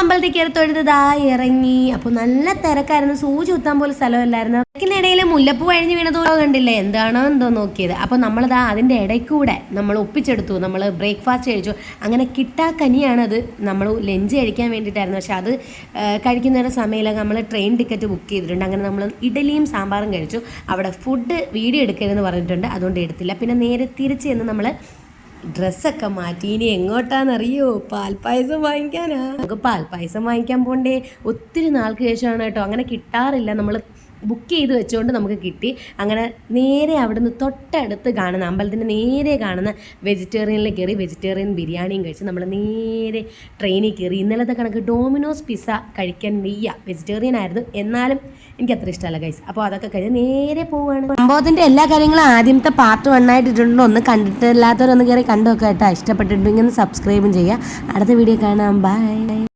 അമ്പലത്തിൽ കയറി തൊഴുതാ ഇറങ്ങി. അപ്പോൾ നല്ല തിരക്കായിരുന്നു. സൂചി കുത്താൻ പോലും സ്ഥലമല്ലായിരുന്നു. തിരക്കിനിടയിൽ മുല്ലപ്പൂ കഴിഞ്ഞ് വീണ ദൂരം കണ്ടില്ലേ? എന്താണോ എന്തോ നോക്കിയത്. അപ്പോൾ നമ്മളിതാ അതിന്റെ ഇടയ്ക്കൂടെ നമ്മൾ ഒപ്പിച്ചെടുത്തു. നമ്മൾ ബ്രേക്ക്ഫാസ്റ്റ് കഴിച്ചു. അങ്ങനെ കിട്ടാ കനിയാണ് അത് നമ്മൾ ലഞ്ച് കഴിക്കാൻ വേണ്ടിയിട്ടായിരുന്നു. പക്ഷെ അത് കഴിക്കുന്നവരുടെ സമയമില്ല നമ്മൾ ട്രെയിൻ ടിക്കറ്റ് ബുക്ക് ചെയ്തിട്ടുണ്ട്. അങ്ങനെ നമ്മൾ ഇഡലിയും സാമ്പാറും കഴിച്ചു. അവിടെ ഫുഡ് വീഡിയോ എടുക്കരുതെന്ന് പറഞ്ഞിട്ടുണ്ട്. അതുകൊണ്ട് എടുത്തില്ല. പിന്നെ നേരെ തിരിച്ച് ചെന്ന് നമ്മൾ ഡ്രസ്സൊക്കെ മാറ്റി. ഇനി എങ്ങോട്ടാണെന്നറിയോ പാൽപ്പായസം വാങ്ങിക്കാനാ. നമുക്ക് പാൽപ്പായസം വാങ്ങിക്കാൻ പോണ്ടേ. ഒത്തിരി നാൾക്ക് ശേഷമാണ് കേട്ടോ. അങ്ങനെ കിട്ടാറില്ല. നമ്മൾ ബുക്ക് ചെയ്ത് വെച്ചുകൊണ്ട് നമുക്ക് കിട്ടി. അങ്ങനെ നേരെ അവിടുന്ന് തൊട്ടടുത്ത് കാണുന്ന അമ്പലത്തിന്റെ നേരെ കാണുന്ന വെജിറ്റേറിയനിൽ കയറി വെജിറ്റേറിയൻ ബിരിയാണിയും കഴിച്ച് നമ്മൾ നേരെ ട്രെയിനിൽ കയറി. ഇന്നലത്തെ കണക്ക് ഡോമിനോസ് പിസ്സ കഴിക്കാൻ വയ്യ. വെജിറ്റേറിയൻ ആയിരുന്നു. എന്നാലും എനിക്ക് അത്ര ഇഷ്ടമല്ല ഗൈസ് അപ്പോൾ അതൊക്കെ കഴിഞ്ഞ് നേരെ പോവുകയാണ് സംഭവത്തിന്റെ എല്ലാ കാര്യങ്ങളും ആദ്യത്തെ പാർട്ട് വണ്ണായിട്ടിട്ടുണ്ടോ ഒന്ന് കണ്ടിട്ടില്ലാത്തവരൊന്ന് കയറി കണ്ടു നോക്കാം ഇഷ്ടപ്പെട്ടിട്ടുണ്ടെങ്കിൽ ഒന്ന് സബ്സ്ക്രൈബും ചെയ്യുക. അടുത്ത വീഡിയോ കാണാം. ബൈ